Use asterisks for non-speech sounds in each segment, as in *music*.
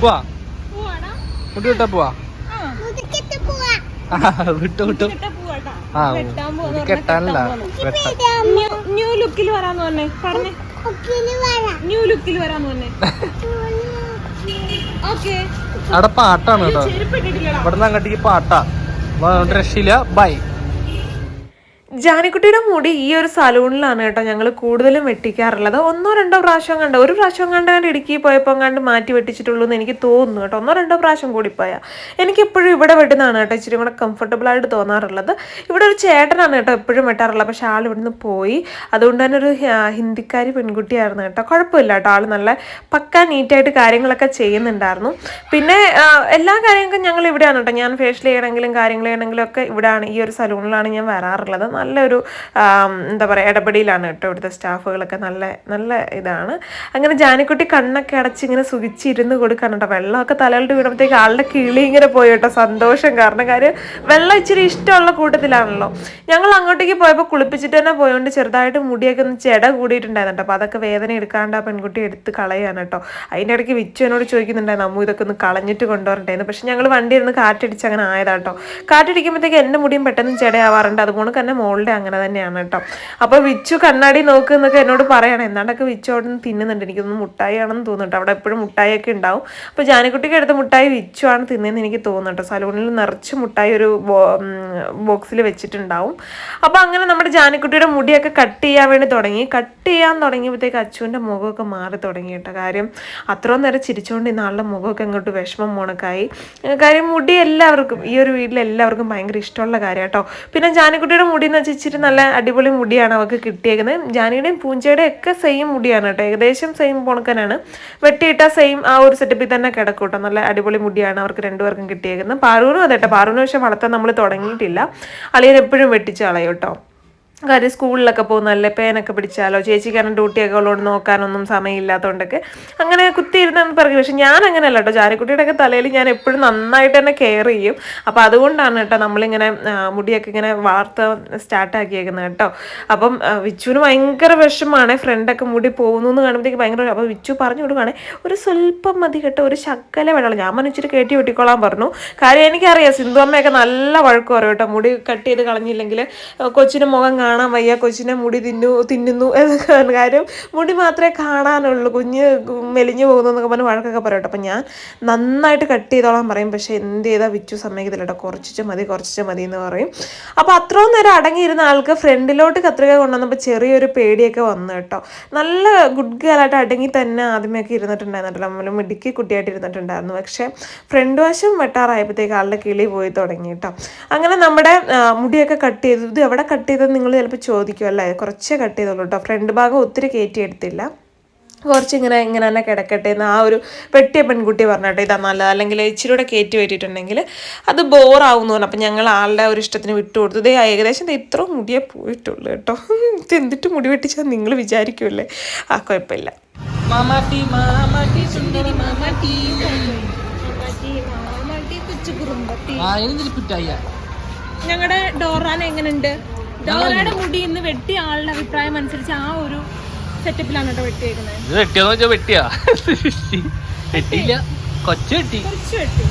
പോവാ. വിട്ടു വിട്ടാ പോവാ. *laughs* വിട്ടു വിട്ടു. ആ കെട്ടാനല്ല ന്യൂ ലുക്കിൽ വരാന്ന് പറഞ്ഞേ. പറഞ്ഞേ. ന്യൂ ലുക്കിൽ വരാന്ന് പറഞ്ഞേ. *laughs* ഓക്കെ. അവിടെ പാട്ടാണ് കേട്ടോ. ഇവിടെ നിന്ന് അങ്ങോട്ടേക്ക് പാട്ടാ. രക്ഷയില്ല. ബൈ. ജാനിക്കുട്ടിയുടെ മുടി ഈ ഒരു സലൂണിലാണ് കേട്ടോ ഞങ്ങൾ കൂടുതലും വെട്ടിക്കാറുള്ളത്. ഒന്നോ രണ്ടോ പ്രാവശ്യം കണ്ട ഒരു പ്രാവശ്യം കണ്ട് കണ്ട് ഇടുക്കി പോയപ്പോൾ കണ്ട് മാറ്റി വെട്ടിച്ചിട്ടുള്ളൂ എന്ന് എനിക്ക് തോന്നുന്നു കേട്ടോ. ഒന്നോ രണ്ടോ പ്രാവശ്യം കൂടിപ്പോയാൽ എനിക്ക് എപ്പോഴും ഇവിടെ വെട്ടുന്നതാണ് കേട്ടോ ഇച്ചിരി കൂടെ കംഫർട്ടബിൾ ആയിട്ട് തോന്നാറുള്ളത്. ഇവിടെ ഒരു ചേട്ടനാണ് കേട്ടോ എപ്പോഴും വെട്ടാറുള്ളത്. പക്ഷേ ആൾ ഇവിടുന്ന് പോയി. അതുകൊണ്ട് തന്നെ ഒരു ഹിന്ദിക്കാരി പെൺകുട്ടിയായിരുന്നു കേട്ടോ. കുഴപ്പമില്ല കേട്ടോ. ആൾ നല്ല പക്ക നീറ്റായിട്ട് കാര്യങ്ങളൊക്കെ ചെയ്യുന്നുണ്ടായിരുന്നു. പിന്നെ എല്ലാ കാര്യങ്ങൾക്കും ഞങ്ങൾ ഇവിടെയാണ് കേട്ടോ. ഞാൻ ഫേഷ്യൽ ചെയ്യണമെങ്കിലും കാര്യങ്ങൾ ചെയ്യണമെങ്കിലും ഒക്കെ ഇവിടെയാണ് ഈ ഒരു സലൂണിലാണ് ഞാൻ വരാറുള്ളത്. നല്ലൊരു എന്താ പറയുക ഇടപെടിയിലാണ് കേട്ടോ ഇവിടുത്തെ സ്റ്റാഫുകളൊക്കെ. നല്ല നല്ല ഇതാണ്. അങ്ങനെ ജാനിക്കുട്ടി കണ്ണൊക്കെ അടച്ച് ഇങ്ങനെ സുഖിച്ചിരുന്ന് കൊടുക്കാൻ കേട്ടോ വെള്ളമൊക്കെ തലയിലോട്ട് വീണപ്പോഴത്തേക്ക് ആളുടെ കിളി ഇങ്ങനെ പോയി കേട്ടോ. സന്തോഷം കാരണം കാര്യം വെള്ളം ഇച്ചിരി ഇഷ്ടമുള്ള കൂട്ടത്തിലാണല്ലോ. ഞങ്ങൾ അങ്ങോട്ടേക്ക് പോയപ്പോൾ കുളിപ്പിച്ചിട്ട് തന്നെ പോയോണ്ട് ചെറുതായിട്ട് മുടിയൊക്കെ ഒന്ന് ചെട കൂടിയിട്ടുണ്ടായിരുന്നു കേട്ടോ. അപ്പോൾ അതൊക്കെ വേദന എടുക്കാണ്ട് ആ പെൺകുട്ടി എടുത്ത് കളയാണ് കേട്ടോ. അതിന്റെ ഇടയ്ക്ക് വിച്ചു എന്നോട് ചോദിക്കുന്നുണ്ടായിരുന്നു അമ്മു ഇതൊക്കെ ഒന്ന് കളഞ്ഞിട്ട് കൊണ്ടുവരണ്ടായിരുന്നു പക്ഷെ ഞങ്ങൾ വണ്ടി ഇരുന്ന് കാറ്റടിച്ച് അങ്ങനെ ആയതാട്ടോ കാറ്റടിക്കുമ്പോഴത്തേക്ക് എന്റെ മുടിയും പെട്ടെന്ന് ചെടയാവാറുണ്ട്. അതുപോലെ തന്നെ മോളുടെ അങ്ങനെ തന്നെയാണ് കേട്ടോ. അപ്പോൾ വിച്ചു കണ്ണാടി നോക്കുന്നൊക്കെ എന്നോട് പറയണം. എന്താണ്ടൊക്കെ വിച്ചു അവിടെ നിന്ന് തിന്നുന്നുണ്ട്? എനിക്കൊന്ന് മുട്ടായി ആണെന്ന് തോന്നുന്നുണ്ട് അവിടെ എപ്പോഴും മുട്ടായിയൊക്കെ ഉണ്ടാവും. അപ്പോൾ ജാനിക്കുട്ടിക്ക് എടുത്ത മുട്ടായി വിച്ചു ആണ് തിന്നതെന്ന് എനിക്ക് തോന്നുന്നുണ്ട് സലൂണിൽ നിറച്ച് മുട്ടായി ഒരു ബോക്സിൽ വെച്ചിട്ടുണ്ടാവും. അപ്പോൾ അങ്ങനെ നമ്മുടെ ജാനിക്കുട്ടിയുടെ മുടിയൊക്കെ കട്ട് ചെയ്യാൻ വേണ്ടി തുടങ്ങി. കട്ട് ചെയ്യാൻ തുടങ്ങിയപ്പോഴത്തേക്ക് അച്ചുവിന്റെ മുഖമൊക്കെ മാറി തുടങ്ങി കേട്ടോ. കാര്യം അത്രയും നേരം ചിരിച്ചുകൊണ്ട് ഇന്ന് ആളുടെ മുഖമൊക്കെ അങ്ങോട്ട് വിഷമം മോണക്കായി കാര്യം മുടി എല്ലാവർക്കും ഈ ഒരു വീട്ടിൽ എല്ലാവർക്കും ഭയങ്കര ഇഷ്ടമുള്ള കാര്യം കേട്ടോ. പിന്നെ ജാനക്കുട്ടിയുടെ മുടി എന്ന് ഇച്ചിരി നല്ല അടിപൊളി മുടിയാണ് അവൾക്ക് കിട്ടിയേക്കുന്നത്. ജാനിയുടെയും പൂഞ്ചയുടെയും ഒക്കെ സെയിം മുടിയാണ് കേട്ടോ. ഏകദേശം സെയിം പോണക്കനാണ്. വെട്ടിയിട്ട സെയിം ആ ഒരു സെറ്റപ്പിൽ തന്നെ കിടക്കും കേട്ടോ. നല്ല അടിപൊളി മുടിയാണ് അവർക്ക് രണ്ടുപേർക്കും കിട്ടിയേക്കുന്നത്. പാറൂനും അതെ കേട്ടോ. പാറുവിന് പക്ഷേ വളർത്താൻ നമ്മൾ തുടങ്ങിയിട്ടില്ല. അളിയൻ എപ്പോഴും വെട്ടിച്ച് കളയും കേട്ടോ. കാര്യം സ്കൂളിലൊക്കെ പോകുന്നതല്ലേ പേനൊക്കെ പിടിച്ചാലോ ചേച്ചി ചേച്ചിക്കാരൻ ഡ്യൂട്ടിയൊക്കെ ഉള്ളതുകൊണ്ട് നോക്കാനൊന്നും സമയമില്ലാത്തതുകൊണ്ടൊക്കെ അങ്ങനെ കുത്തിയിരുന്നെന്ന് പറയും. പക്ഷെ ഞാൻ അങ്ങനെയല്ല കേട്ടോ ജാനക്കുട്ടിയുടെയൊക്കെ തലയിൽ ഞാൻ എപ്പോഴും നന്നായിട്ട് തന്നെ കെയർ ചെയ്യും. അപ്പോൾ അതുകൊണ്ടാണ് കേട്ടോ നമ്മളിങ്ങനെ മുടിയൊക്കെ ഇങ്ങനെ വാർത്ത സ്റ്റാർട്ടാക്കിയേക്കുന്നത് കേട്ടോ. അപ്പം വിച്ചുവിന് ഭയങ്കര വിഷമാണ് ഫ്രണ്ടൊക്കെ മുടി പോകുന്നു എന്ന് കാണുമ്പോഴത്തേക്ക് ഭയങ്കര അപ്പോൾ വിച്ചു പറഞ്ഞു കൊടുക്കുകയാണെ ഒരു സ്വല്പം മതി കേട്ടോ ഒരു ശക്കല വെള്ളം ഞാൻ മനുഷ്യർ കയറ്റി വെട്ടിക്കോളാൻ പറഞ്ഞു. കാര്യം എനിക്കറിയാം സിന്ധു അമ്മയൊക്കെ നല്ല വഴക്ക് അറിയാം കേട്ടോ മുടി കട്ട് ചെയ്ത് കളഞ്ഞില്ലെങ്കിൽ കൊച്ചിന് മുഖം കാണാൻ വയ്യ. കൊച്ചിനെ മുടി തിന്നു തിന്നുന്നു എന്നൊക്കെ. കാര്യം മുടി മാത്രമേ കാണാനുള്ളൂ. കുഞ്ഞ് മെലിഞ്ഞു പോകുന്നു എന്നൊക്കെ പറഞ്ഞ് വഴക്കൊക്കെ പറയട്ടെ. അപ്പം ഞാൻ നന്നായിട്ട് കട്ട് ചെയ്തോളാൻ പറയും. പക്ഷേ എന്ത് ചെയ്താൽ വിച്ചു സമ്മതിക്കത്തില്ല കുറച്ചിട്ട് മതി കുറച്ചിച്ച് മതി എന്ന് പറയും. അപ്പോൾ അത്രയും നേരം അടങ്ങിയിരുന്ന ആൾക്ക് ഫ്രണ്ടിലോട്ട് കത്രിക കൊണ്ടുവന്നപ്പോൾ ചെറിയൊരു പേടിയൊക്കെ വന്നു കേട്ടോ. നല്ല ഗുഡ് ഗേളായിട്ട് അടങ്ങി തന്നെ ആദ്യമൊക്കെ ഇരുന്നിട്ടുണ്ടായിരുന്നു നമ്മൾ മിടുക്കി കുട്ടിയായിട്ട് ഇരുന്നിട്ടുണ്ടായിരുന്നു. പക്ഷേ ഫ്രണ്ട് വശം വെട്ടാറായപ്പോഴത്തേക്ക് ആളുടെ കിളി പോയി തുടങ്ങി കേട്ടോ. അങ്ങനെ നമ്മുടെ മുടിയൊക്കെ കട്ട് ചെയ്തു. ഇത് എവിടെ കട്ട് ചെയ്തത് നിങ്ങൾ ചിലപ്പോൾ ചോദിക്കും അല്ലേ? കുറച്ചേ കട്ട് ചെയ്തുള്ളൂ കേട്ടോ ഫ്രണ്ട് ഭാഗം ഒത്തിരി കയറ്റി എടുത്തില്ല. കുറച്ച് ഇങ്ങനെ ഇങ്ങനെ തന്നെ കിടക്കട്ടെ എന്ന് ആ ഒരു പെട്ടിയ പെൺകുട്ടി പറഞ്ഞിട്ട് ഇതാ നല്ലത്. അല്ലെങ്കിൽ ഇച്ചിരി കൂടെ കയറ്റി പറ്റിയിട്ടുണ്ടെങ്കിൽ അത് ബോറാവുന്നു പറഞ്ഞു. അപ്പം ഞങ്ങൾ ആളുടെ ഒരു ഇഷ്ടത്തിന് വിട്ടു കൊടുത്തു. ഇതേ ഏകദേശം ഇത്ര മുടിയേ പോയിട്ടുള്ളൂ കേട്ടോ ഇത് എന്തിട്ട് മുടി വെട്ടിച്ചാൽ നിങ്ങൾ വിചാരിക്കുമല്ലേ ആ കുഴപ്പമില്ല. മാമാട്ടി മാമാട്ടി സുന്ദരി മാമാട്ടി. ആ ഇനി പിറ്റായ ഞങ്ങളുടെ ഡോറാന എങ്ങനെയുണ്ട്? ഡോറയുടെ മുടി ഇന്ന് വെട്ടിയ ആളുടെ അഭിപ്രായം അനുസരിച്ച് ആ ഒരു സെറ്റപ്പിലാണ് കേട്ടോ വെട്ടിയേക്കുന്നത്. ഇത് വെട്ടിയാന്ന് വെട്ടിയാ. വെട്ടിയില്ല. കൊച്ചു വെട്ടി. കുറച്ച് വെട്ടി.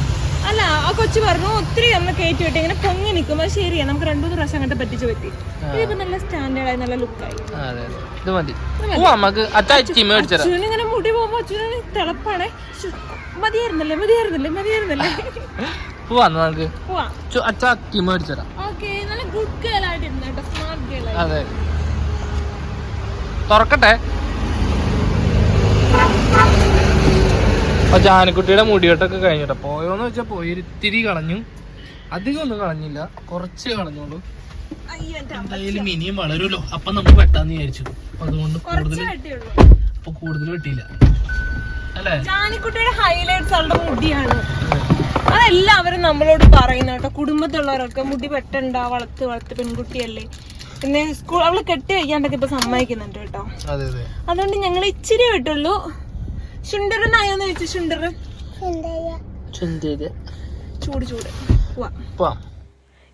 അല്ല ആ കൊച്ചു പറഞ്ഞു ഒത്തിരി നമ്മൾ കയറ്റി വെട്ടി. ഇങ്ങനെ പൊങ്ങി നിൽക്കും അത് ശരിയാ. നമുക്ക് രണ്ടു മൂന്ന് പ്രാവശ്യം അങ്ങോട്ട് പറ്റിച്ച് പറ്റി ഇതിപ്പോ നല്ല സ്റ്റാൻഡേർഡ് ആയി നല്ല ലുക്കായി ആ, അതെ അതെ. ഇത് മതി. ഓ നമുക്ക് അച്ഛാ ചിമ്മ മേടിച്ചരാ അച്ഛന് ഇങ്ങനെ മുടി പോകുമ്പോ അച്ഛനും തിളപ്പാണേ. ശ്ശ്, മതിയായിരുന്നല്ലേ മതിയായിരുന്നല്ലേ മതിയായിരുന്നല്ലേ? *laughs* പോവാ എന്നാ നമുക്ക് പോവാ. ചു- അച്ഛാ കിമ്മ മേടിച്ചരാ ഓക്കെ നല്ല ഗുഡ് ഗേൾ ആയിട്ടിരുന്നു കേട്ടോ സ്മാർട്ട് ഗേൾ അതെ. തുറക്കട്ടെ? അപ്പൊ ജാനക്കുട്ടിയുടെ മുടിയോട്ടൊക്കെ കഴിഞ്ഞിട്ടാ. പോയോന്ന് വെച്ചാ പോയി ഇത്തിരി കളഞ്ഞു. അധികം ഒന്നും കളഞ്ഞില്ല കുറച്ച് കളഞ്ഞോളൂ എന്തായാലും ഇനിയും വളരുമല്ലോ. അപ്പൊ നമുക്ക് വെട്ടാന്ന് വിചാരിച്ചു. അതുകൊണ്ട് കൂടുതൽ അപ്പൊ കൂടുതൽ വെട്ടിയില്ല. അല്ലേ? ജാനിക്കുട്ടിയുടെ ഹൈലൈറ്റ്സ് അവളുടെ മുടിയാണ്. നമ്മളെല്ലാവരും നമ്മളോട് പറയുന്ന കേട്ടോ കുടുംബത്തിലുള്ളവരൊക്കെ മുടി വെട്ടണ്ട വളർത്ത് വളർത്ത് പെൺകുട്ടിയല്ലേ. പിന്നെ സ്കൂൾ അവൾ കെട്ടി വയ്ക്കാണ്ടൊക്കെ ഇപ്പൊ സമ്മതിക്കുന്നുണ്ട് കേട്ടോ. അതെ അതെ. അതുകൊണ്ട് ഞങ്ങൾ ഇച്ചിരി വിട്ടുള്ളൂ. ശുണ്ടറിനായോന്ന് ചോദിച്ചു ചുന്തര് ചൂട് ചൂട്. പോവാം.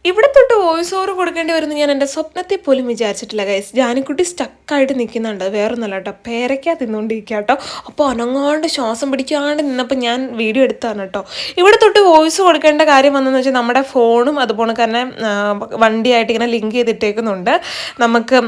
ഇവിടെ തൊട്ട് വോയിസ് ഓവർ കൊടുക്കേണ്ടി വരുന്നു ഞാൻ എന്റെ സ്വപ്നത്തെ പോലും വിചാരിച്ചിട്ടില്ല ഗൈസ് ജാനിക്കുട്ടി സ്റ്റക്കായിട്ട് നിൽക്കുന്നുണ്ട്. വേറൊന്നല്ല കേട്ടോ. പേരയ്ക്കാ തിന്നുകൊണ്ടിരിക്കുക കേട്ടോ. അപ്പോൾ അനങ്ങാണ്ട് ശ്വാസം പിടിക്കാണ്ട് നിന്നപ്പോൾ ഞാൻ വീഡിയോ എടുത്താണ് കേട്ടോ. ഇവിടെ തൊട്ട് വോയിസ് കൊടുക്കേണ്ട കാര്യം വന്നെന്ന് വെച്ചാൽ നമ്മുടെ ഫോണും അതുപോലെ തന്നെ വണ്ടിയായിട്ട് ഇങ്ങനെ ലിങ്ക് ചെയ്തിട്ടേക്കുന്നുണ്ട്. നമുക്ക്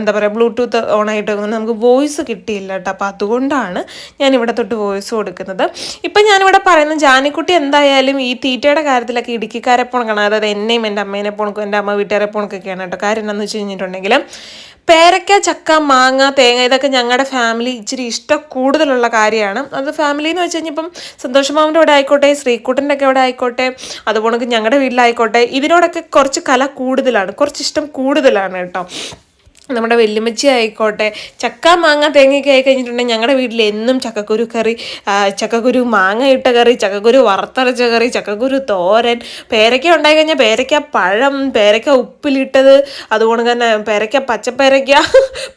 എന്താ പറയുക ബ്ലൂടൂത്ത് ഓൺ ആയിട്ട് നമുക്ക് വോയിസ് കിട്ടിയില്ല കേട്ടോ. അപ്പോൾ അതുകൊണ്ടാണ് ഞാൻ ഇവിടെ തൊട്ട് വോയിസ് കൊടുക്കുന്നത്. ഇപ്പം ഞാനിവിടെ പറയുന്നത് ജാനിക്കുട്ടി എന്തായാലും ഈ തീറ്റയുടെ കാര്യത്തിലൊക്കെ ഇടുക്കിക്കാരെ പോണക്കാണ് അതായത് എന്നെയും എന്റെ അമ്മേനെ പോണക്കും എന്റെ അമ്മ വീട്ടുകാരെ പോണക്കൊക്കെയാണ് കേട്ടോ. കാര്യം എന്താണെന്ന് വെച്ച് കഴിഞ്ഞിട്ടുണ്ടെങ്കിൽ പേരക്ക ചക്ക മാങ്ങ തേങ്ങ ഇതൊക്കെ ഞങ്ങളുടെ ഫാമിലി ഇച്ചിരി ഇഷ്ടം കൂടുതലുള്ള കാര്യമാണ്. അത് ഫാമിലി എന്ന് വെച്ച് കഴിഞ്ഞപ്പം സന്തോഷമാവിന്റെ അവിടെ ആയിക്കോട്ടെ ശ്രീക്കൂട്ടന്റെ ഒക്കെ അവിടെ ആയിക്കോട്ടെ അതുപോലെ ഞങ്ങളുടെ വീട്ടിലായിക്കോട്ടെ ഇതിനോടൊക്കെ കുറച്ച് കല കൂടുതലാണ് കുറച്ച് ഇഷ്ടം കൂടുതലാണ് കേട്ടോ. നമ്മുടെ വെല്ലുമച്ചി ആയിക്കോട്ടെ. ചക്ക മാങ്ങ തേങ്ങയൊക്കെ ആയി കഴിഞ്ഞിട്ടുണ്ടെങ്കിൽ ഞങ്ങളുടെ വീട്ടിൽ എന്നും ചക്കക്കുരു കറി ചക്കക്കുരു മാങ്ങ ഇട്ട കറി ചക്കക്കുരു വറുത്തരച്ച കറി ചക്കക്കുരു തോരൻ പേരയ്ക്ക ഉണ്ടായി കഴിഞ്ഞാൽ പേരയ്ക്ക പഴം പേരയ്ക്ക ഉപ്പിലിട്ടത് അതുകൊണ്ട് തന്നെ പേരയ്ക്ക പച്ചപ്പേരയ്ക്ക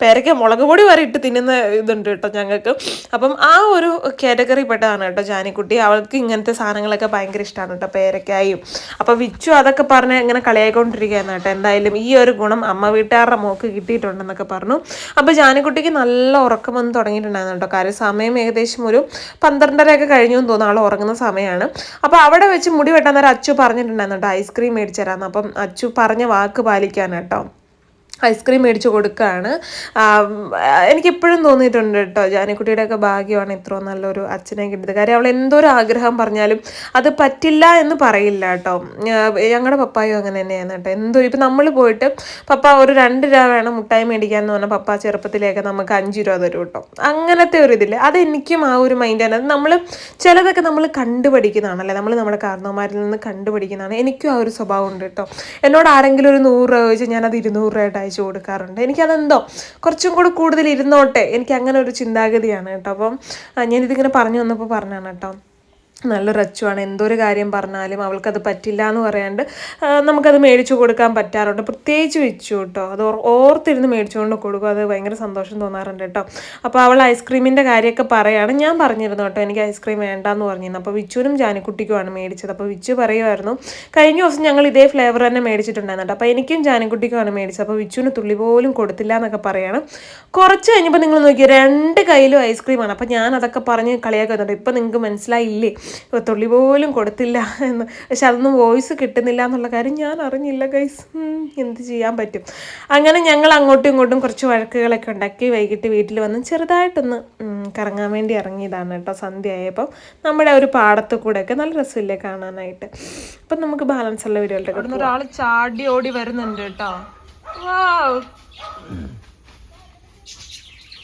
പേരയ്ക്ക മുളക് പൊടി വരെ ഇട്ട് തിന്നുന്ന ഇതുണ്ട് കേട്ടോ ഞങ്ങൾക്ക്. അപ്പം ആ ഒരു കാറ്റഗറി പെട്ടതാണ് കേട്ടോ ജാനിക്കുട്ടി. അവൾക്ക് ഇങ്ങനത്തെ സാധനങ്ങളൊക്കെ ഭയങ്കര ഇഷ്ടമാണ് കേട്ടോ പേരയ്ക്കായും അപ്പം വിച്ചു അതൊക്കെ പറഞ്ഞ് ഇങ്ങനെ കളിയായിക്കൊണ്ടിരിക്കുകയാണ് കേട്ടോ. എന്തായാലും ഈ ഒരു ഗുണം അമ്മ വീട്ടുകാരുടെ മോക്ക് കിട്ടിയിട്ടുണ്ടെന്നൊക്കെ പറഞ്ഞു. അപ്പോൾ ജാനക്കുട്ടിക്ക് നല്ല ഉറക്കം വന്ന് തുടങ്ങിയിട്ടുണ്ടായിരുന്നു കേട്ടോ. കാര്യം സമയം ഏകദേശം ഒരു പന്ത്രണ്ടരയൊക്കെ കഴിഞ്ഞു എന്ന് തോന്നുന്നു. ആൾ ഉറങ്ങുന്ന സമയമാണ് അപ്പോൾ അവിടെ വെച്ച് മുടി വെട്ടാൻ നേരം അച്ചു പറഞ്ഞിട്ടുണ്ടായിരുന്നു കേട്ടോ. ഐസ്ക്രീം മേടിച്ചു തരാമെന്ന് അപ്പം അച്ചു പറഞ്ഞ വാക്ക് പാലിക്കാൻ കേട്ടോ. ഐസ്ക്രീം മേടിച്ച് കൊടുക്കുകയാണ് എനിക്കിപ്പോഴും തോന്നിയിട്ടുണ്ട് കേട്ടോ ജാനിക്കുട്ടിയുടെയൊക്കെ ഭാഗ്യമാണ് ഇത്രയും നല്ലൊരു അച്ഛനെ കിട്ടിയത്. കാര്യം അവൾ എന്തൊരു ആഗ്രഹം പറഞ്ഞാലും അത് പറ്റില്ല എന്ന് പറയില്ല കേട്ടോ. ഞങ്ങളുടെ പപ്പായും അങ്ങനെ തന്നെയാണ് കേട്ടോ. എന്തോ ഇപ്പം നമ്മൾ പോയിട്ട് പപ്പ ഒരു രണ്ട് രൂപ വേണം മുട്ടായി മേടിക്കാന്ന് പറഞ്ഞാൽ പപ്പ ചെറുപ്പത്തിലേക്ക് നമുക്ക് അഞ്ച് രൂപ തരും കേട്ടോ. അങ്ങനത്തെ ഒരു ഇതില്ല അത് എനിക്കും ആ ഒരു മൈൻഡാണ് അത് നമ്മൾ ചിലതൊക്കെ നമ്മൾ കണ്ടുപഠിക്കുന്നതാണല്ലേ? നമ്മൾ നമ്മുടെ കാരണവന്മാരിൽ നിന്ന് കണ്ടുപഠിക്കുന്നതാണ്. എനിക്കും ആ ഒരു സ്വഭാവം ഉണ്ട് കേട്ടോ. എന്നോട് ആരെങ്കിലും ഒരു നൂറ് രൂപ ചോദിച്ചാൽ ഞാനത് ഇരുന്നൂറ് രൂപയായിട്ട് അയച്ചു കൊടുക്കാറുണ്ട്. എനിക്കതെന്തോ കുറച്ചും കൂടെ കൂടുതൽ ഇരുന്നോട്ടെ. എനിക്ക് അങ്ങനെ ഒരു ചിന്താഗതിയാണ് കേട്ടോ. അപ്പം ഞാനിതിങ്ങനെ പറഞ്ഞു വന്നപ്പോൾ പറഞ്ഞാണ് കേട്ടോ. നല്ലൊരു അച്ചുവാണ് എന്തൊരു കാര്യം പറഞ്ഞാലും അവൾക്കത് പറ്റില്ല എന്ന് പറയാണ്ട് നമുക്കത് മേടിച്ചു കൊടുക്കാൻ പറ്റാറുണ്ട്. പ്രത്യേകിച്ച് വെച്ചു കേട്ടോ അത് ഓർ- ഓർത്തിരുന്ന് മേടിച്ചുകൊണ്ട് കൊടുക്കും. അത് ഭയങ്കര സന്തോഷം തോന്നാറുണ്ട് കേട്ടോ. അപ്പോൾ അവൾ ഐസ്ക്രീമിന്റെ കാര്യമൊക്കെ പറയാണ്. ഞാൻ പറഞ്ഞിരുന്നു കേട്ടോ എനിക്ക് ഐസ്ക്രീം വേണ്ടാന്ന് പറഞ്ഞിരുന്നു. അപ്പോൾ വിച്ചുവിനും ജാനിക്കുട്ടിക്കുമാണ് മേടിച്ചത്. അപ്പോൾ വിച്ചു പറയുമായിരുന്നു കഴിഞ്ഞ ദിവസം ഞങ്ങൾ ഇതേ ഫ്ലേവർ തന്നെ മേടിച്ചിട്ടുണ്ടായിരുന്നു അപ്പോൾ എനിക്കും ജാനിക്കുട്ടിക്കുമാണ് മേടിച്ചത്. അപ്പോൾ വിച്ചുവിന് തുള്ളി പോലും കൊടുത്തില്ല എന്നൊക്കെ പറയാണ്. കുറച്ച് കഴിഞ്ഞപ്പോൾ നിങ്ങൾ നോക്കി രണ്ട് കയ്യിലും ഐസ്ക്രീമാണ്. അപ്പോൾ ഞാൻ അതൊക്കെ പറഞ്ഞ് കളിയാക്കുന്നുണ്ട് ഇപ്പോൾ നിങ്ങൾക്ക് മനസ്സിലായില്ലേ? തുള്ളി പോലും കൊടുത്തില്ല എന്ന്. പക്ഷെ അതൊന്നും വോയിസ് കിട്ടുന്നില്ല എന്നുള്ള കാര്യം ഞാൻ അറിഞ്ഞില്ല ഗൈസ് എന്ത് ചെയ്യാൻ പറ്റും? അങ്ങനെ ഞങ്ങൾ അങ്ങോട്ടും ഇങ്ങോട്ടും കുറച്ച് വഴക്കുകളൊക്കെ ഉണ്ടാക്കി വൈകിട്ട് വീട്ടിൽ വന്ന് ചെറുതായിട്ടൊന്ന് ഉം, കറങ്ങാൻ വേണ്ടി ഇറങ്ങിയതാണ് കേട്ടോ സന്ധ്യ ആയപ്പോൾ നമ്മുടെ ഒരു പാടത്ത് കൂടെയൊക്കെ നല്ല രസമില്ലേ കാണാനായിട്ട്. അപ്പം നമുക്ക് ബാലൻസ് ഉള്ള വീഡിയോയിലൊക്കെ ഒരാൾ ചാടി ഓടി വരുന്നുണ്ട് കേട്ടോ.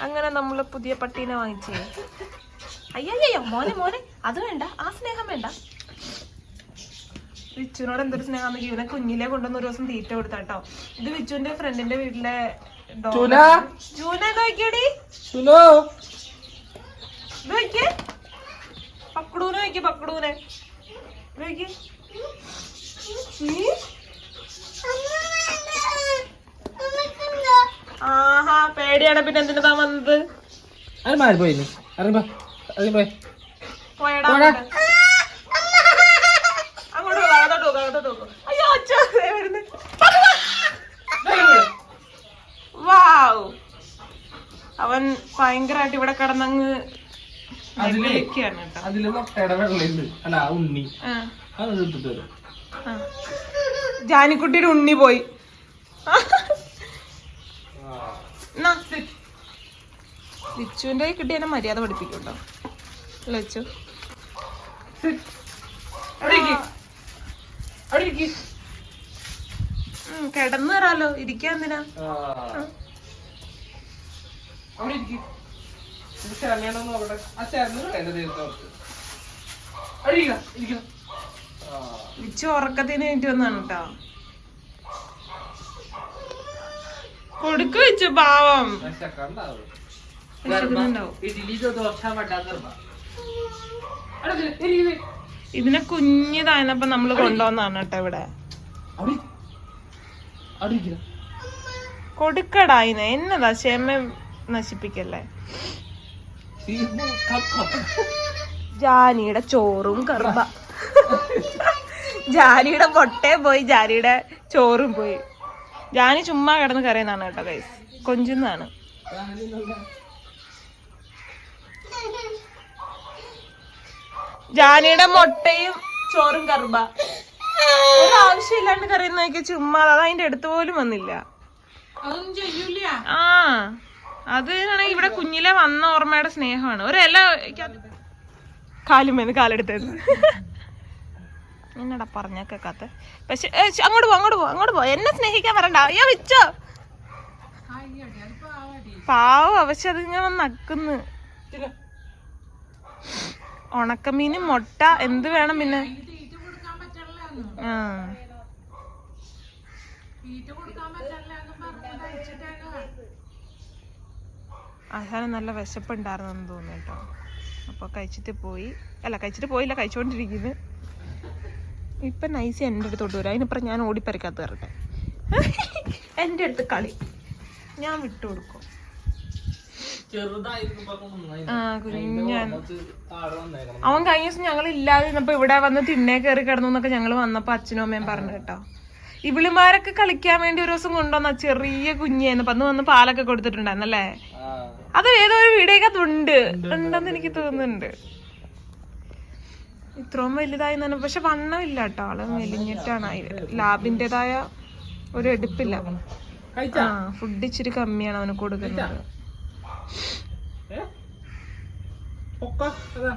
അങ്ങനെ നമ്മൾ പുതിയ പട്ടീനെ വാങ്ങിച്ചേ. അയ്യോ മോനെ മോനെ അത് വേണ്ട ആ സ്നേഹം വേണ്ട. വിച്ചുവിനോട് എന്തൊരു സ്നേഹം ഇവനെ കുഞ്ഞിലെ കൊണ്ടുവന്ന് ഒരു ദിവസം തീറ്റ കൊടുത്താട്ടോ. ഇത് വിച്ചുവിന്റെ ഫ്രണ്ടിന്റെ വീട്ടിലെ നോക്കിയടി. നോക്കിയേ. പക്കടൂനെ നോക്കിയ പക്കടൂനെ. നോക്കിയേ. ആഹാ പേടിയാണ് പിന്നെ എന്തിനാ വന്നത്? അത് മാറി പോയി ഇറങ്ങി അവൻ ഭയങ്കരമായിട്ട് ഇവിടെ കിടന്നങ്ങ് അതിലേ മുട്ടയുടെ അല്ല ഉണ്ണി. ആ, അത് എടുത്തിട്ട് വരും. ആ. ജാനിക്കുട്ടിയുടെ ഉണ്ണി പോയി. കയ്യിൽ കിട്ടിയ മര്യാദ പഠിപ്പിക്കും കേട്ടോ ഇരിക്ക്. ഉം, കിടന്നു വരാലോ. ഇരിക്കാൻ എന്തിനാ? ഉറക്കത്തിന് വേണ്ടി വന്നാണ് കേട്ടോ. കൊടുക്കു വെച്ചു പാവം. ഇഡ്ഡലി ദോശ വട്ടാ. ഇതിനെ കുഞ്ഞിതായിരുന്നപ്പോ നമ്മൾ കൊണ്ടുവന്നാണ് കേട്ടോ ഇവിടെ. കൊടുക്കടായിന്ന് എന്നതാ ക്ഷമ നശിപ്പിക്കല്ലേ? ജാനിയുടെ ചോറും കറുബ. ജാനിയുടെ പൊട്ടേ പോയി ജാനിയുടെ ചോറും പോയി. ജാനി ചുമ്മാ കിടന്ന് കരയുന്നതാണ് കേട്ടോ കൈസ് കൊഞ്ചുന്നതാണ്. ജാനിയുടെ മുട്ടയും ചോറും കറുബ. ഒരു ആവശ്യമില്ലാണ്ട് നോക്കി ചുമ്മാ അത് അതിന്റെ അടുത്ത് പോലും വന്നില്ല. ആ അത് ആണെങ്കിൽ ഇവിടെ കുഞ്ഞിലെ വന്ന ഓർമ്മയുടെ സ്നേഹമാണ്. ഒരു ഇല കാലുമേന്ന് കാലെടുത്തത്. എന്നടാ പറഞ്ഞ കേക്കാത്ത പക്ഷെ അങ്ങോട്ട് പോ അങ്ങോട്ട് പോ അങ്ങോട്ട് പോ. എന്നെ സ്നേഹിക്കാൻ വരണ്ട. അയ്യോ വിച്ചോ. പാവ പക്ഷെ അത് ഞാൻ വന്ന് നക്കുന്നു. ഉണക്കമീനും മുട്ട എന്ത് വേണം പിന്നെ? ആ. നല്ല നല്ല വിശപ്പുണ്ടായിരുന്നെന്ന് തോന്നുന്നു കേട്ടോ. അപ്പോൾ കഴിച്ചിട്ട് പോയി. അല്ല കഴിച്ചിട്ട് പോയില്ല കഴിച്ചുകൊണ്ടിരിക്കുന്നു ഇപ്പം നൈസ് എന്റെ അടുത്തോട്ട് വരും. അതിനിപ്പുറം ഞാൻ ഓടിപ്പറിക്കാത്ത കയറട്ടെ. എന്റെ അടുത്ത് കളി. ഞാൻ വിട്ടു കൊടുക്കും. ചെറുതായിരുന്നു ഇപ്പൊ നന്നായി. ആ കുഞ്ഞാണ് അവൻ കഴിഞ്ഞ ദിവസം ഞങ്ങൾ ഇല്ലാതിരുന്നപ്പോ ഇവിടെ വന്ന് തിണ്ണേ കയറി കിടന്നു എന്നൊക്കെ ഞങ്ങൾ വന്നപ്പോ അച്ഛനും അമ്മയും പറഞ്ഞു കേട്ടോ. ഇവിളിമാരൊക്കെ കളിക്കാൻ വേണ്ടി ഒരു ദിവസം കൊണ്ടുവന്ന ചെറിയ കുഞ്ഞേന്ന് അന്ന് വന്ന് പാലൊക്കെ കൊടുത്തിട്ടുണ്ടായിരുന്നല്ലേ? അത് ഏതോ ഒരു വീഡിയോക്കകത്ത് ഉണ്ട് ഉണ്ടെന്ന് എനിക്ക് തോന്നുന്നുണ്ട്. ഇത്രയും വലുതായി തന്നെ പക്ഷെ വണ്ണമില്ല കേട്ടോ. ആൾ മെലിഞ്ഞിട്ടാണ്. അതിൽ ലാബിന്റേതായ ഒരു എടുപ്പില്ല. ആ ഫുഡ് ഇച്ചിരി കമ്മിയാണ് അവന് കൊടുക്കുന്നത്? പൊക്ക അതാ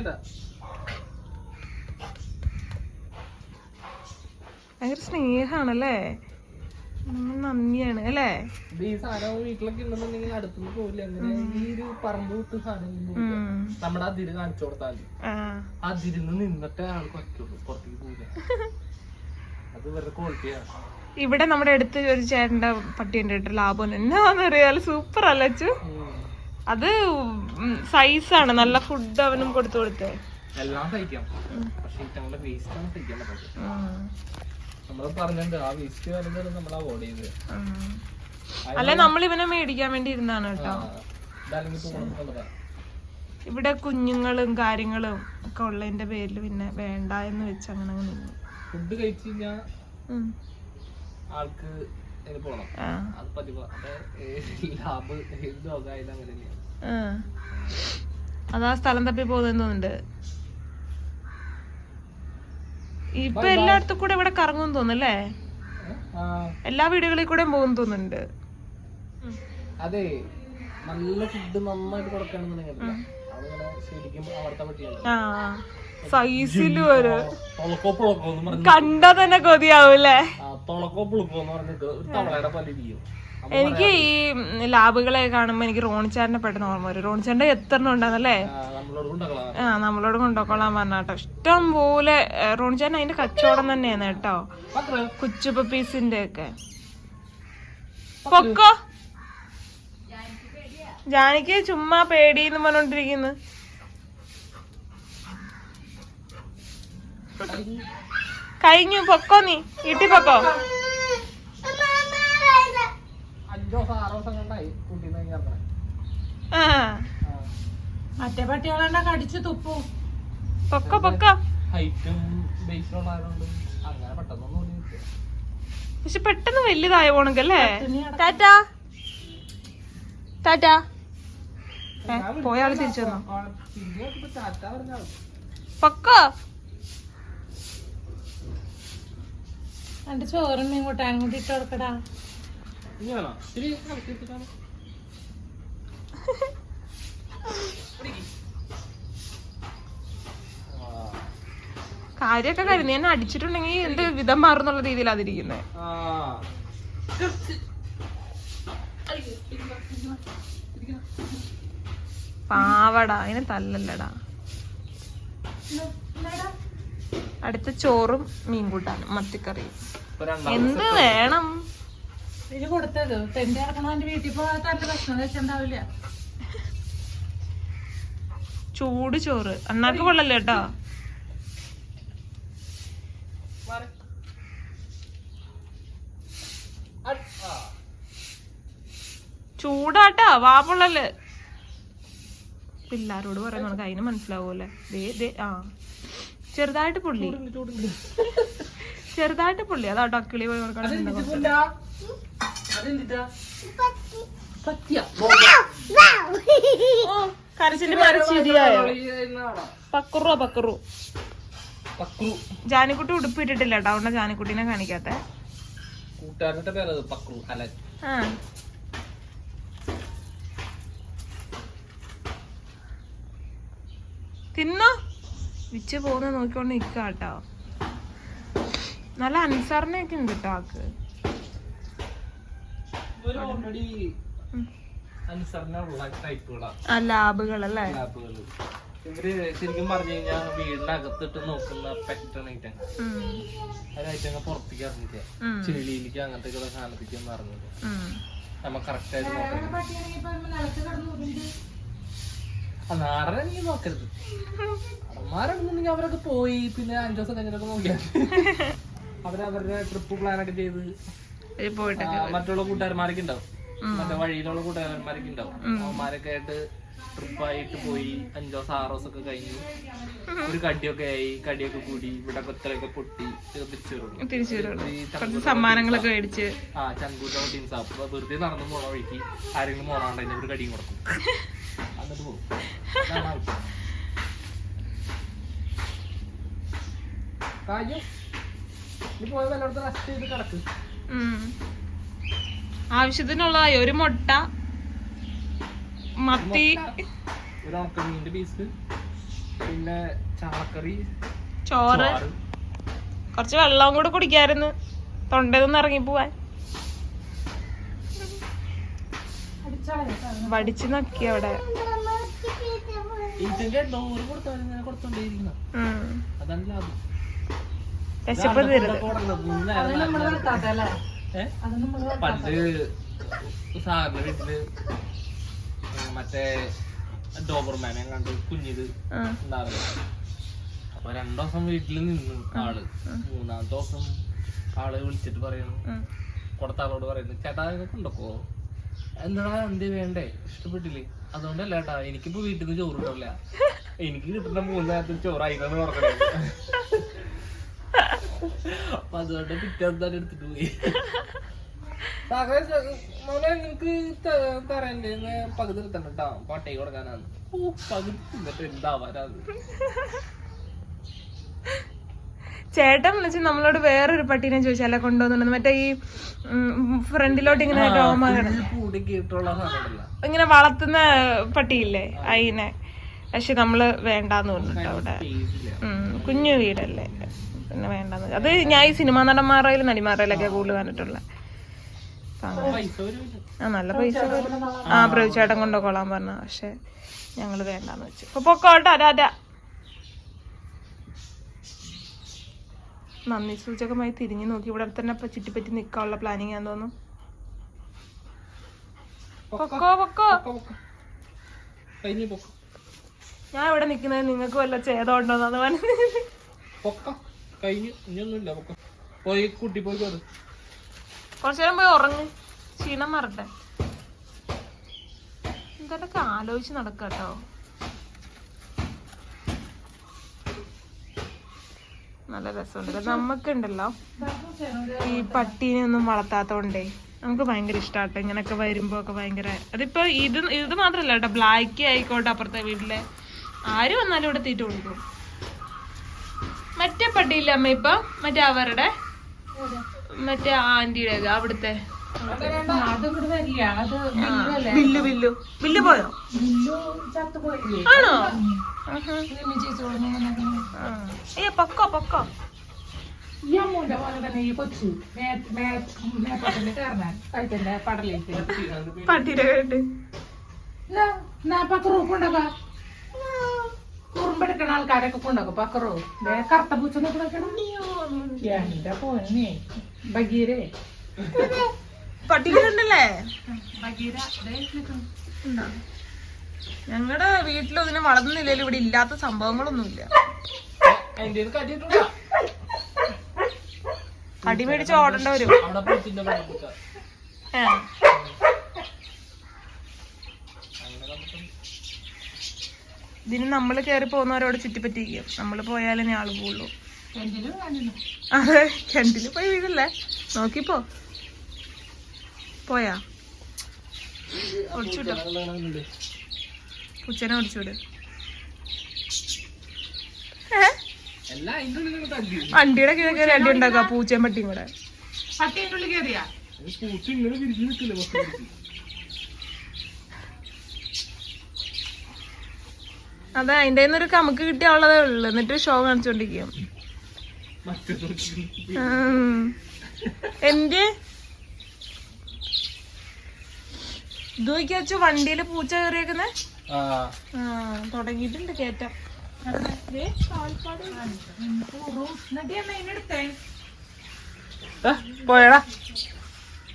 ഇതാ. ഭയങ്കര സ്നേഹാണല്ലേ? നന്ദിയാണ് അല്ലേ? ഈ സാധനം വീട്ടിലൊക്കെ ഉണ്ടെന്നുണ്ടെങ്കിൽ അടുത്തുനിന്ന് പോവില്ല? ഈ ഒരു പറമ്പ് വിട്ട് സാധനം. നമ്മുടെ അതിര് കാണിച്ചു കൊടുത്താൽ അതിരുന്ന് നിന്നിട്ടേ ആൾക്ക് വയ്ക്കുള്ളൂ പുറത്തേക്ക് പോവില്ല. *laughs* അത് വെറുതെ ക്വാളിറ്റിയാണ് ഇവിടെ നമ്മുടെ അടുത്ത് ഒരു ചേട്ടന്റെ പട്ടിയുണ്ട് കേട്ടോ ലാഭം എന്നാന്ന് അറിയാൽ സൂപ്പർ അല്ല അച്ചു അത് സൈസാണ് നല്ല ഫുഡ് അവനും കൊടുത്തു കൊടുത്തേ. എല്ലാം പക്ഷെ വേസ്റ്റ് ആണ് കഴിക്കാൻ പറ്റാത്തത് നമ്മൾ പറഞ്ഞിട്ടുണ്ട് ആ വേസ്റ്റ് വരുന്നത് നമ്മൾ അവോയ്ഡ് ചെയ്ത്. അല്ലെ നമ്മൾ ഇവനെ മേടിക്കാൻ വേണ്ടി ഇരുന്നാണ് കേട്ടോ. ഇവിടെ കുഞ്ഞുങ്ങളും കാര്യങ്ങളും ഒക്കെ ഉള്ളതിന്റെ പേരിൽ പിന്നെ വേണ്ട എന്ന് വെച്ച് അങ്ങനെ ഫുഡ് കഴിച്ചു കഴിഞ്ഞാൽ. ആൾക്ക് പോണം. അത് പതിവ്. ലാബ് ഏത് രോഗമായാലും അങ്ങനെ തന്നെയാണ്. അതാ സ്ഥലം തപ്പി പോകുന്നെന്ന് തോന്നുന്നുണ്ട്. ഇപ്പൊ എല്ലായിടത്തും കൂടെ ഇവിടെ കറങ്ങും തോന്നുന്നല്ലേ? എല്ലാ വീടുകളിൽ കൂടെ പോകും തോന്നുന്നുണ്ട്. അതെ. നല്ല ഫുഡ് നന്നായിട്ട് കൊടുക്കണം ശരിക്കും അവിടുത്തെ പറ്റിയാണ് തുളക്കോ പുളക്കോ കണ്ടാ തന്നെ കൊതിയാവൂല്ലേ? എനിക്ക് ഈ ലാബുകളെ കാണുമ്പോ എനിക്ക് റോണിച്ചാറിനെ പെട്ടെന്ന് ഓർമ്മ വരും. റോണിച്ചാറിന്റെ എത്ര ഉണ്ടാകുന്നല്ലേ ആ നമ്മളോട് കൊണ്ടോക്കോളാൻ പറഞ്ഞാട്ടോ. ഇഷ്ടം പോലെ റോണിച്ചാറിന് അതിന്റെ കച്ചവടം തന്നെയാണ് കേട്ടോ. കുച്ചുപ്പീസിന്റെ ഒക്കെ പൊക്കോ. ജാനിക്ക് ചുമ്മാ പേടിന്ന് പറഞ്ഞോണ്ടിരിക്കുന്നു. കഴിഞ്ഞു പൊക്കോ നീ? വീട്ടിൽ പൊക്കോ? മറ്റേ കടിച്ചു തുപ്പു. പൊക്കോ പൊക്കോ? പക്ഷെ പെട്ടെന്ന് വലുതായ പോണക്കല്ലേ ടാറ്റാ? ടാറ്റാ? പോയാൾ പോയ തിരിച്ചു വന്നോ? പൊക്കോ? എന്റെ ചോറും ഇങ്ങോട്ട് അങ്ങോട്ട് ഇട്ട് കൊടുക്കടാ. കാര്യൊക്കെ കരുതി എന്നെ അടിച്ചിട്ടുണ്ടെങ്കിൽ എന്റെ വിധം മാറുന്നുള്ള രീതിയിൽ അതിരിക്കുന്നേ ആ. പാവടാ. അതിനെ തല്ലല്ലടാ. അടുത്ത ചോറും മീൻ കൂട്ടാനും മത്തിക്കറിയും എന്ത് വേണം? ഇത് കൊടുത്തത് തെന്റെ ഇറക്കണവന്റെ വീട്ടിൽ പോകാത്ത ഭക്ഷണം വെച്ചിണ്ടാവില്ല ചൂട് ചോറ്. അന്നാക്ക് കൊള്ളല്ലേ കേട്ടോ. ചൂടാട്ടാ വാപ്പുള്ളല്ലേ പിള്ളാരോട് പറയുന്ന നമുക്ക് അതിന് മനസ്സിലാവൂല്ലേ? ദേ ദേ ആ. ചെറുതായിട്ട് പുള്ളി. ചെറുതായിട്ട് പുള്ളി. അതാട്ടോ ടക്കിളി പോയി? കരച്ചിന്റെ മരച്ചിരിയായോ ഈ എന്നാടാ? പക്കുറോ പക്കുറു ജാനിക്കുട്ടി ഉടുപ്പ് ഇട്ടിട്ടില്ല കേട്ടോ അതുകൊണ്ട് ജാനിക്കുട്ടീനെ കാണിക്കാത്തെ. കൂട്ടുകാരന്റെ പേരത് പക്രു അല്ല ആ. തിന്നോ? വിച്ച് പോകുന്ന നോക്കിക്കൊണ്ട് നിൽക്കുക കേട്ടോ നല്ല അനുസരണയൊക്കെ ഉണ്ട് കേട്ടോ ആക്ക് ഒരു ഓൾറെഡി അനുസരണമുള്ള ടൈപ്പുകളാണ് ആ ലാബുകളല്ലേ ലാബുകൾ. ഇവർ ശരിക്കും പറഞ്ഞു കഴിഞ്ഞാൽ വീടിനകത്തിട്ട് നോക്കുന്ന പെറ്റൺ ഐറ്റം ഉം, അതിനൈറ്റങ്ങൾ പുറത്തേക്ക് ഇറങ്ങില്ല ഉം, ചെളിയിലേക്ക് അങ്ങനത്തെ ഒക്കെ സാധനത്തേക്ക് ഒന്നും ഇറങ്ങില്ല ഉം. നമ്മ കറക്റ്റ് ആയിട്ട് നോക്കണം. നാടനാണെങ്കിൽ നോക്കരുത്. നടന്മാരാണെന്നുണ്ടെങ്കിൽ അവരൊക്കെ പോയി പിന്നെ അഞ്ചു ദിവസം കഴിഞ്ഞിട്ടൊക്കെ നോക്കിയാൽ അവരവരുടെ ട്രിപ്പ് പ്ലാൻ ഒക്കെ ചെയ്ത് മറ്റുള്ള കൂട്ടുകാരന്മാരൊക്കെ ഉണ്ടാവും. മറ്റേ വഴിയിലുള്ള കൂട്ടുകാരന്മാരൊക്കെ ഉണ്ടാവും. അവന്മാരൊക്കെ ആയിട്ട് ട്രിപ്പായിട്ട് പോയി അഞ്ചു ദിവസം ആറു ദിവസം ഒക്കെ കഴിഞ്ഞ് ഒരു കടിയൊക്കെ ആയി കടിയൊക്കെ കൂടി ഇവിടെ കൊത്തലൊക്കെ പൊട്ടി തിരിച്ചു വരുള്ളൂ. സമ്മാനങ്ങളൊക്കെ മേടിച്ച്. ആ ചങ്കൂറ്റോ ടീംസ് അപ്പൊ വെറുതെ നടന്നു പോണ വഴിക്ക് ആരെങ്കിലും പോണാണ്ടെങ്കിൽ ഒരു കടിയും കൊടുക്കും. *laughs* എന്നിട്ട് പോകും ആവശ്യത്തിനുള്ള ഒരു മുട്ട മത്തി. ഒരു പീസ് പിന്നെ ചാളക്കറി ചോറ്. ചോറ്. കുറച്ച് വെള്ളവും കൂടെ കുടിക്കായിരുന്നു. തൊണ്ടയിൽ നിന്ന് ഇറങ്ങി പോവാൻ. വടിച്ചു നോക്കി അവിടെ. ഏ? പണ്ട് സാറിന്റെ വീട്ടിൽ ഉം മറ്റേ ഡോബർമാനെ കണ്ട് കുഞ്ഞിത് അപ്പൊ രണ്ടു ദിവസം വീട്ടിൽ നിന്നു ആൾ. മൂന്നാമത്തെ ദിവസം ആൾ വിളിച്ചിട്ട് പറയുന്നു. കൊടുത്ത ആളോട് പറയുന്നു ചേട്ടാ ഇതൊക്കെ ഉണ്ടോ? എന്താ എന്ത് വേണ്ടേ? ഇഷ്ടപ്പെട്ടില്ലേ? അതുകൊണ്ടല്ല കേട്ടാ എനിക്കിപ്പോ വീട്ടിൽ നിന്ന് ചോറ് കിട്ടില്ല എനിക്ക് കിട്ടുന്ന മൂന്ന് നേരത്തെ ചോറായില്ലെന്ന് പറഞ്ഞത് അപ്പൊ അതുകൊണ്ട് പിറ്റേന്ന് തന്നെ എടുത്തിട്ട് പോയി. മോനെ നിങ്ങക്ക് ത- തരണ്ടേ? പകുതി എടുത്തണ്ട കേട്ടോ പാട്ടേ കൊടുക്കാനാണ് ഓ പകുതി തിന്നിട്ട് എന്താവാനാണ് ചേട്ടൻ വിളിച്ച് നമ്മളോട് വേറൊരു പട്ടീനെ ചോദിച്ചാലേ കൊണ്ടുവന്നിട്ടുണ്ട് മറ്റേ ഈ ഫ്രണ്ടിലോട്ട് ഇങ്ങനെ രോമ ഇങ്ങനെ വളർത്തുന്ന പട്ടിയില്ലേ അയിനെ. പക്ഷെ നമ്മൾ വേണ്ടാന്ന് പറഞ്ഞിട്ട് അവിടെ. കുഞ്ഞു വീടല്ലേ. പിന്നെ വേണ്ടാന്ന് അത് ഞാൻ ഈ സിനിമാ നടന്മാരയിലും നടിമാരയിലൊക്കെ കൂടുതൽ കണ്ടിട്ടുള്ള ആ നല്ല പൈസ ആ പ്രവിച്ചേട്ടൻ കൊണ്ടുപോയിക്കോളാൻ പറഞ്ഞു പക്ഷെ ഞങ്ങൾ വേണ്ടാന്ന് വെച്ചു. അപ്പൊ പൊക്കോട്ടോ രാജ നന്ദി സൂചകമായി തിരിഞ്ഞു നോക്കി. ഇവിടെ തന്നെ ചുറ്റിപ്പറ്റി നിക്കാനുള്ള പ്ലാനിങ് ആണെന്ന് തോന്നുന്നു. ഞാൻ ഇവിടെ നിക്കുന്നത് നിങ്ങൾക്ക് വല്ല പറഞ്ഞു പോയി കുട്ടി പോയി കുറച്ചു നേരം പോയി ഉറങ്ങ്. ക്ഷീണം മറട്ടെ. എന്തൊക്കെ ആലോചിച്ച് നടക്കാട്ടോ. നല്ല രസമുണ്ട്. നമുക്കുണ്ടല്ലോ ഈ പട്ടീനെ ഒന്നും വളർത്താത്തോണ്ടേ നമുക്ക് ഭയങ്കര ഇഷ്ടാട്ടോ. ഇങ്ങനൊക്കെ വരുമ്പോ ഒക്കെ ഭയങ്കര അതിപ്പോ ഇത് ഇത് മാത്രല്ല കേട്ടോ. ബ്ലാക്ക് ആയിക്കോട്ടെ അപ്പുറത്തെ വീട്ടിലെ. ആര് വന്നാലും ഇവിടെ തീറ്റ കൊടുക്കും. മറ്റേ പട്ടിയില്ല അമ്മ ഇപ്പൊ? മറ്റേ അവരുടെ? മറ്റേ ആന്റിയുടെ അവിടുത്തെ? ബില്ലു ബില്ലു ബില്ലു. പോയോ? ആണോ. ഏ പൊക്കോ പൊക്കോ. ഈ അമ്മൂന്റെ പോലെ തന്നെ ഈ കൊച്ചു മേപ്പത്തിന്റെ പടലേക്ക് പട്ടിയുടെ കേട്ട് പക്കറു കൊണ്ടൊക്കെ കുറുമ്പെടുക്കണ ആൾക്കാരൊക്കെ കൊണ്ടൊക്കെ പക്കറോ കറുത്ത പൂച്ച നോക്കണം. എന്റെ പോന്നെ. ബഗീരേ ബഗീര ഞങ്ങളുടെ വീട്ടിൽ ഇതിനെ വളർന്നില്ലല്ലോ ഇവിടെ ഇല്ലാത്ത സംഭവങ്ങളൊന്നുമില്ല. അടി മേടിച്ച് ഓടേണ്ട വരും. ഇതിന് നമ്മൾ കയറി പോകുന്നവരോട് ചുറ്റിപ്പറ്റിക്കും നമ്മൾ പോയാലേ ഇനി ആൾ പോവുള്ളൂ. അതെ കിണറ്റിൽ പോയി വീഴല്ലേ? നോക്കിപ്പോ. പോയാ? ഒടിച്ചുവിട്ടോ പൂച്ചനെ ഒടിച്ചുവിട് വണ്ടിയുടെ കീഴെ കയറി അടി ഉണ്ടാക്കുക പൂച്ചയും പട്ടിയും കൂടെ. ഉള്ളിൽ കയറിയാ. അതെ അതിന്റെ ഒരു കമുക്ക് കിട്ടിയ ഉള്ളതേ ഉള്ളു. എന്നിട്ട് ഷോ കാണിച്ചോണ്ടിരിക്കും. മറ്റേ നോക്കി. ഉം. എന്ത് ഇത് വെച്ചു വണ്ടിയിൽ പൂച്ച കയറിയേക്കുന്നെ. തുടങ്ങിട്ടുണ്ട് തുടങ്ങിയിട്ടുണ്ട് കേറ്റം പോയടാ.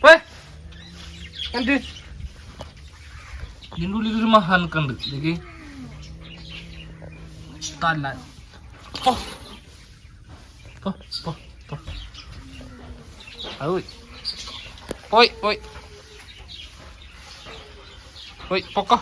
പോയ. ഉള്ളിൽ ഒരു മഹാനൊക്കെ ഉണ്ട്. ഇതൊക്കെ തല്ലാൻ. പോ. പോ, പോ, പോ. അത് പോയി. പോയി പോയി. പോയി പൊക്കോ